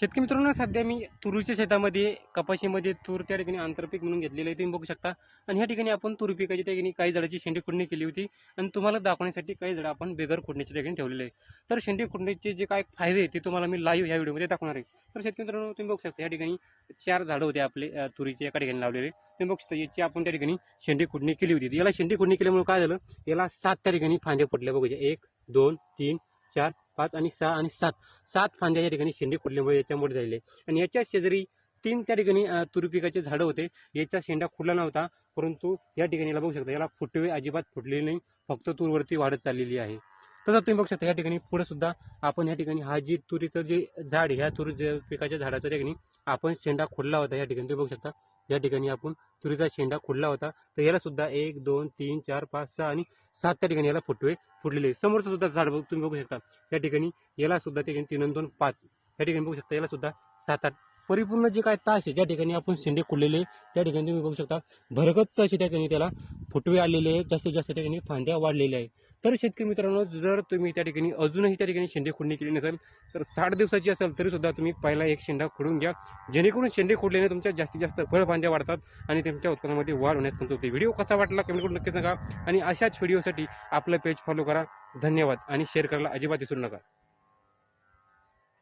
शेतकरी मित्रांनो सध्या मी तुरीच्या शेतामध्ये कपाशीमध्ये तूर त्या ठिकाणी आंतरपीक म्हणून घेतलेलं आहे तुम्ही बघू शकता. आणि ह्या ठिकाणी आपण तूर पिकाच्या ठिकाणी काही झाडाची शेंडी खुडणी केली होती. आणि तुम्हाला दाखवण्यासाठी काही झाडं आपण बेगर खुडण्याच्या ठिकाणी ठेवलेले आहे तर शेंडी खुडण्याचे जे काय फायदे आहेत ते तुम्हाला मी लाईव्ह या व्हिडिओमध्ये दाखवणार आहे. तर शेतकरी मित्रांनो तुम्ही बघू शकता या ठिकाणी चार झाडं होते आपले तुरीचे एका ठिकाणी लावलेले. तुम्ही बघू शकता याची आपण त्या ठिकाणी शेंडी खुडणी केली होती. याला शेंडी खुडणी केल्यामुळे काय झालं? याला सात त्या ठिकाणी फांदे फुटले बघूया एक दोन तीन चार पाच आणि सहा आणि सात. सात फांद्या या ठिकाणी शेंडे खुडल्यामुळे याच्यामुळे झालेले आणि याच्या शेजारी तीन त्या ठिकाणी तुरी पिकाचे झाडं होते. याचा शेंडा खुडला नव्हता परंतु या ठिकाणी याला बघू शकता याला फुटवे अजिबात फुटलेले नाही. फक्त तूरवरती वाढत चाललेली आहे. तसं तुम्ही बघू शकता या ठिकाणी पुढे सुद्धा आपण या ठिकाणी हा जी तुरीचं जे झाड ह्या तुरी पिकाच्या झाडाच्या ठिकाणी आपण शेंडा खोडला होता या ठिकाणी. तुम्ही बघू शकता या ठिकाणी आपण तुरीचा शेंडा खुडला होता. तर याला सुद्धा एक दोन तीन चार पाच सहा आणि सात त्या ठिकाणी याला फुटवे फुटलेले समोरचं सुद्धा झाड बघ- तुम्ही बघू शकता. या ठिकाणी याला सुद्धा ठिकाणी तीन दोन पाच. या ठिकाणी बघू शकता याला सुद्धा सात आठ. परिपूर्ण जे काय तास आहे ज्या ठिकाणी आपण शेंडे खुडलेले त्या ठिकाणी तुम्ही बघू शकता. भरगतच असे त्या ठिकाणी त्याला फुटवे आलेले आहेत. जास्तीत जास्त त्या ठिकाणी फांद्या वाढलेल्या आहेत. तर शेतकरी मित्रांनो जर तुम्ही त्या ठिकाणी अजूनही त्या ठिकाणी शेंडे खोडणी केली नसेल तर साठ दिवसाची असेल तरीसुद्धा तुम्ही पहिला एक शेंडा खोडून घ्या. जेणेकरून शेंडे खोडल्याने तुमच्या जास्तीत जास्त फळफांद्या वाढतात आणि तुमच्या उत्पन्नामध्ये वाढ होण्यास मदत होते. व्हिडिओ कसा वाटला कमेंट करून नक्की सांगा आणि अशाच व्हिडिओसाठी आपलं पेज फॉलो करा. धन्यवाद आणि शेअर करायला अजिबात विसरू नका.